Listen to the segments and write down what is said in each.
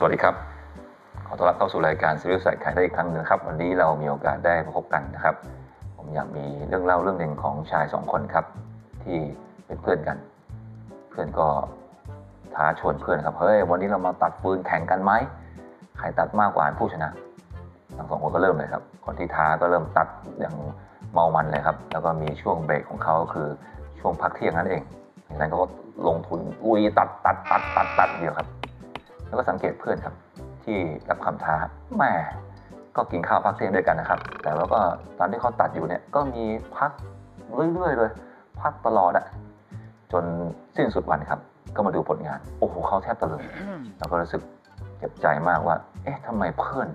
สวัสดีครับ ขอต้อนรับเข้าสู่รายการซีรีส์สายขายได้อีกครั้งหนึงนะครับ วันนี้เรามีโอกาสได้พบกันนะครับ ผมอยากมีเรื่องเล่าเรื่องหนึ่งของชายสองคนครับ ที่เป็นเพื่อนกัน เพื่อนก็ท้าชวนเพื่อนครับ เฮ้ย วันนี้เรามาตัดฟืนแข่งกันไหม ใครตัดมากกว่าผู้ชนะ ทั้งสองคนก็เริ่มเลยครับ คนที่ท้าก็เริ่มตัดอย่างเมามันเลยครับ แล้วก็มีช่วงเบรกของเขาคือช่วงพักเที่ยงนั่นเองดังนั้นก็ลงทุนอุยตัดตัดตัดตัดตัดเดียวครับ แล้วก็สังเกตเพื่อนครับ ที่รับคำท้าแหม่ก็กินข้าวพักเที่ยงด้วยกันนะครับ แต่ว่าก็ตอนที่เขาตัดอยู่เนี่ยก็มีพักเรื่อยๆเลยพักตลอดอะจนสิ้นสุดวันครับ ก็มาดูผลงาน โอ้โหเขาแทบตะลึงแล้วก็รู้สึกเจ็บใจมากว่า เอ๊ะทำไมเพื่อน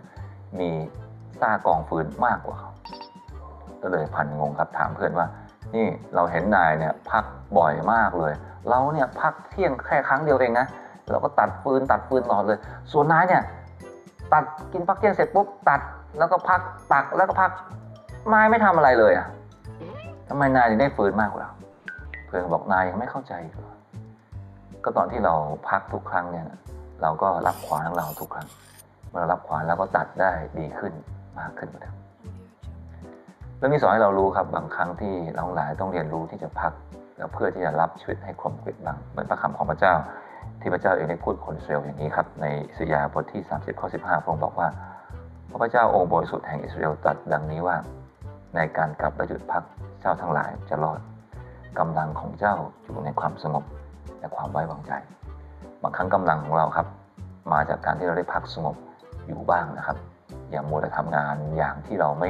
มีซ่ากองฟืนมากกว่าเขาก็เลยพันงงครับถามเพื่อนว่า นี่เราเห็นนายเนี่ยพักบ่อยมากเลย เราเนี่ยพักเที่ยงแค่ครั้งเดียวเองนะ เราก็ตัดฟืนตัดฟืนตลอดเลย ส่วนนายเนี่ยตัดกินพักเที่ยงเสร็จปุ๊บตัดแล้วก็พักตักแล้วก็พักนายไม่ทำอะไรเลยอะทำไมนายถึงได้ฟืนมากกว่าเราเพื่อนบอกนายยังไม่เข้าใจก็ตอนที่เราพักทุกครั้งเนี่ยเราก็รับขวานของเราทุกครั้งเมื่อเรารับขวานแล้วก็ตัดได้ดีขึ้นมากขึ้นกว่าเดิมเรื่องนี้สอนให้เรารู้ครับบางครั้งที่เราหลายต้องเรียนรู้ที่จะพักแล้วเพื่อที่จะรับชีวิตให้คมกริบบางเหมือนพระคำของพระเจ้า ที่พระเจ้าเองได้พูดคนอิสราเอลอย่างนี้ครับในอิสยาบทที่ 30ข้อ15พระองค์บอกว่าพระพเจ้าองค์บริสุทธิ์แห่งอิสราเอลตรัสดังนี้ว่า ในการกลับและหยุดพักเจ้าทั้งหลายจะรอดกำลังของเจ้าอยู่ในความสงบและความไว้วางใจ บางครั้งกำลังของเราครับ มาจากการที่เราได้พักสงบอยู่บ้างนะครับ อย่ามัวแต่ทำงานอย่างที่เราไม่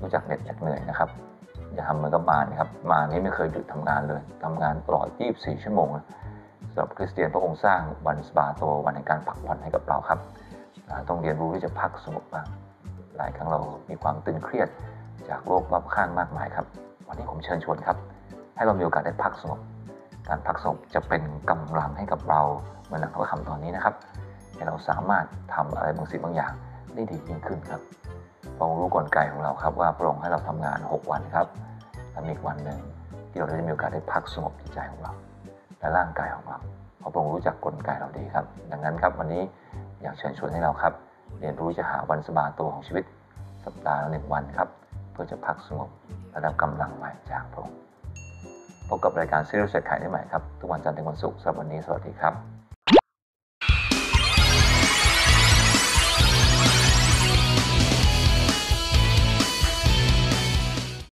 รู้จักเหน็ดจักเหนื่อยนะครับ อย่าทำเหมือนกับมารนครับมารนี่ไม่เคยหยุดทำงานเลยทำงานตลอด 24 ชั่วโมงนะ สำหรับคริสเตียนพระองค์สร้างวันสบาโตวันแห่งการพักผ่อนให้กับเราครับ ต้องเรียนรู้ที่จะพักสงบบ้างหลายครั้งเรามีความตึงเครียดจากโลกรอบข้างมากมายครับ วันนี้ผมเชิญชวนครับ ให้เรามีโอกาสได้พักสงบการพักสงบจะเป็นกำลังให้กับเราเหมือนหลังพระคำตอนนี้นะครับ ให้เราสามารถทำอะไรบางสิ่งบางอย่างได้ดียิ่งขึ้นครับพระองค์รู้กลไกของเราครับว่าพระองค์ให้เราทำงาน 6 วันครับและมีอีกวันหนึ่งที่เราได้มีโอกาสได้พักสงบจิตใจของเรา และร่างกายของเราเพราะพระองค์รู้จักกลไกเราดีครับ ดังนั้นครับวันนี้อยากเชิญชวนให้เราครับ เรียนรู้จะหาวันสบายตัวของชีวิต สัปดาห์ละหนึ่งวันครับ เพื่อจะพักสงบและรับกำลังใหม่จากพระองค์พบกับรายการซีรีส์เสร็จขายได้ใหม่ครับ ทุกวันจันทร์ถึงวันศุกร์สำหรับวันนี้สวัสดีครับ